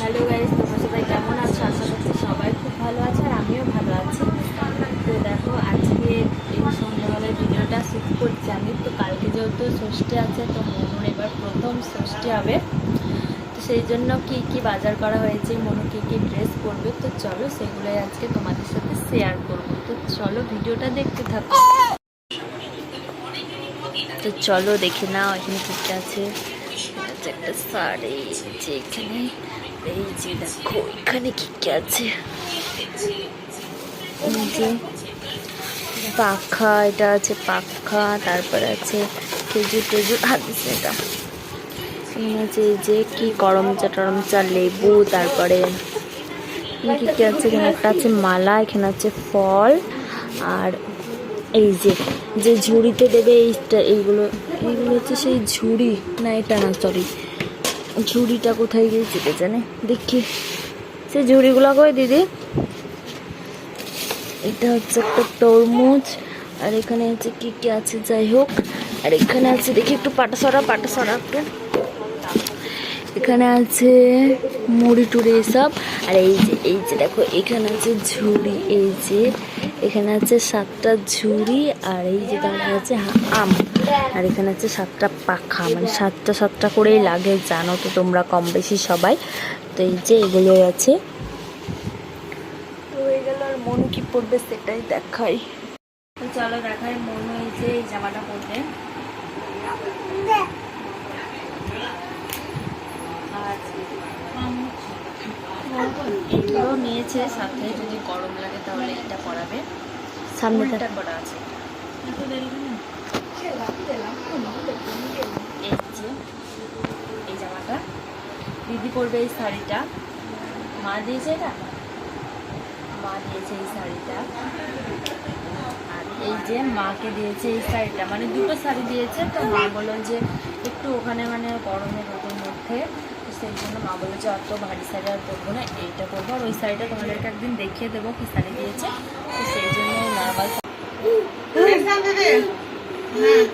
Hello guys, তোমরা সবাই কেমন আছো? আশা করছি সবাই খুব ভালো আছে আর আমিও ভালো আছি। তো দেখো, আজকে এই সন্ধ্যাবেলায় ভিডিওটা শ্যুট করছি আমি। তো কালকে যেহেতু ষষ্ঠী আছে, তো মনুর এবার প্রথম ষষ্ঠী হবে। তো সেই জন্য কি কি বাজার করা হয়েছে, মনু কি কি ড্রেস পরবে, তো চলো সেগুলোই আজকে তোমাদের সাথে শেয়ার করব। তো চলো ভিডিওটা দেখতে থাকো। তো চলো দেখে নাও এখানে কি আছে। এখানে এই এখানে কি কি আছে পাখা এটা আছে পাখা তারপরে আছে খেজুর টেজুর হাদিস এটা আছে এই যে কি করমচা টরমচা লেবু তারপরে কি কি আছে এখানে একটা আছে মালা এখানে আছে ফল আর এই যে যে ঝুড়িতে দেবে এইটা, এইগুলো এইগুলো হচ্ছে সেই ঝুড়ি। না, এটা না সরি ঝুড়িটা কোথায় গিয়ে কে জানে দেখি। সেই ঝুড়িগুলো কই, দিদি? এটা হচ্ছে একটা তরমুজ, আর এখানে হচ্ছে কি কি আছে, যাই হোক। আর এখানে আছে, দেখি একটু পাটা সরা পাটা সরা একটু এখানে আছে মুড়ি টুড়ি এসব আর এই যে এই যে দেখো এখানে আছে ঝুড়ি এই যে এখানে আছে সাতটা ঝুড়ি আর এই যে দেখা আছে আম। আর এখানে আছে সাতটা পাখা মানে সাতটা সাতটা করেই লাগে জানো তো তোমরা কম বেশি সবাই। তো এই যে এগুলোই আছে। তো হয়ে গেল আর মন কি পড়বে সেটাই দেখাই। তো চলো দেখাই মনু যে এই জামাটা পরবে এগুলো নিয়েছে সাথে যদি গরম লাগে তাহলে এটা পরাবে। সামনেটা। করা আছে। এই যে এই জামাটা। দিদি পরবে এই শাড়িটা। মা দিয়েছে এটা? মা দিয়েছে এই শাড়িটা। আর এই যে মাকে দিয়েছে এই শাড়িটা। মানে দুটো শাড়ি দিয়েছে তো মা বলল যে একটু ওখানে মানে গরমের রোদের মধ্যে সেই জন্য মা বলে যে, অত ভারী শাড়ি আর পরবো না, এইটা পরবো আর ওই শাড়িটা তোমাদেরকে একদিন দেখিয়ে দেবো, কি শাড়ি দিয়েছে তো সেই জন্য নর্মাল হ্যাঁ।